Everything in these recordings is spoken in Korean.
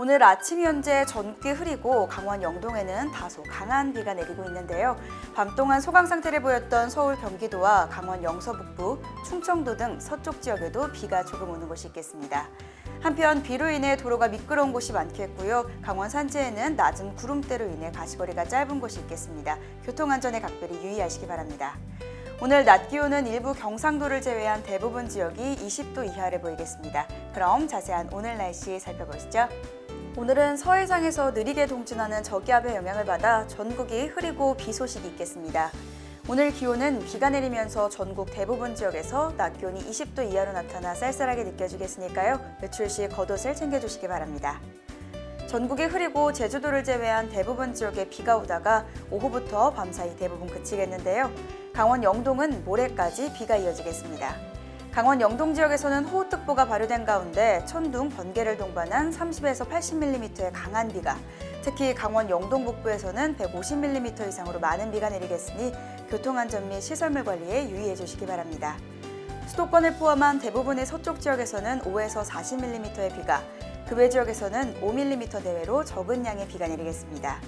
오늘 아침 현재 전국이 흐리고 강원 영동에는 다소 강한 비가 내리고 있는데요. 밤 동안 소강 상태를 보였던 서울 경기도와 강원 영서 북부, 충청도 등 서쪽 지역에도 비가 조금 오는 곳이 있겠습니다. 한편 비로 인해 도로가 미끄러운 곳이 많겠고요. 강원 산지에는 낮은 구름대로 인해 가시거리가 짧은 곳이 있겠습니다. 교통 안전에 각별히 유의하시기 바랍니다. 오늘 낮 기온은 일부 경상도를 제외한 대부분 지역이 20도 이하를 보이겠습니다. 그럼 자세한 오늘 날씨 살펴보시죠. 오늘은 서해상에서 느리게 동진하는 저기압의 영향을 받아 전국이 흐리고 비 소식이 있겠습니다. 오늘 기온은 비가 내리면서 전국 대부분 지역에서 낮 기온이 20도 이하로 나타나 쌀쌀하게 느껴지겠으니까요. 외출 시 겉옷을 챙겨주시기 바랍니다. 전국이 흐리고 제주도를 제외한 대부분 지역에 비가 오다가 오후부터 밤사이 대부분 그치겠는데요. 강원 영동은 모레까지 비가 이어지겠습니다. 강원 영동 지역에서는 호우특보가 발효된 가운데 천둥, 번개를 동반한 30에서 80mm의 강한 비가, 특히 강원 영동 북부에서는 150mm 이상으로 많은 비가 내리겠으니 교통안전 및 시설물 관리에 유의해 주시기 바랍니다. 수도권을 포함한 대부분의 서쪽 지역에서는 5에서 40mm의 비가, 그 외 지역에서는 5mm 내외로 적은 양의 비가 내리겠습니다.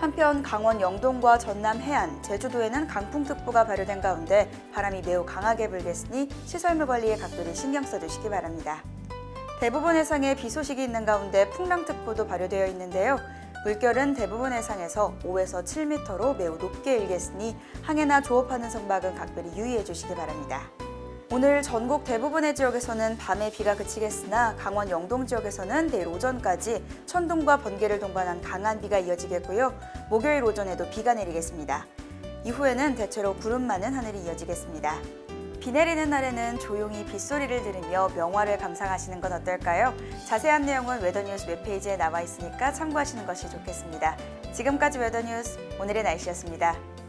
한편 강원 영동과 전남 해안, 제주도에는 강풍특보가 발효된 가운데 바람이 매우 강하게 불겠으니 시설물 관리에 각별히 신경 써주시기 바랍니다. 대부분 해상에 비 소식이 있는 가운데 풍랑특보도 발효되어 있는데요. 물결은 대부분 해상에서 5에서 7m로 매우 높게 일겠으니 항해나 조업하는 선박은 각별히 유의해 주시기 바랍니다. 오늘 전국 대부분의 지역에서는 밤에 비가 그치겠으나 강원 영동 지역에서는 내일 오전까지 천둥과 번개를 동반한 강한 비가 이어지겠고요. 목요일 오전에도 비가 내리겠습니다. 이후에는 대체로 구름 많은 하늘이 이어지겠습니다. 비 내리는 날에는 조용히 빗소리를 들으며 명화를 감상하시는 건 어떨까요? 자세한 내용은 웨더뉴스 웹페이지에 나와 있으니까 참고하시는 것이 좋겠습니다. 지금까지 웨더뉴스 오늘의 날씨였습니다.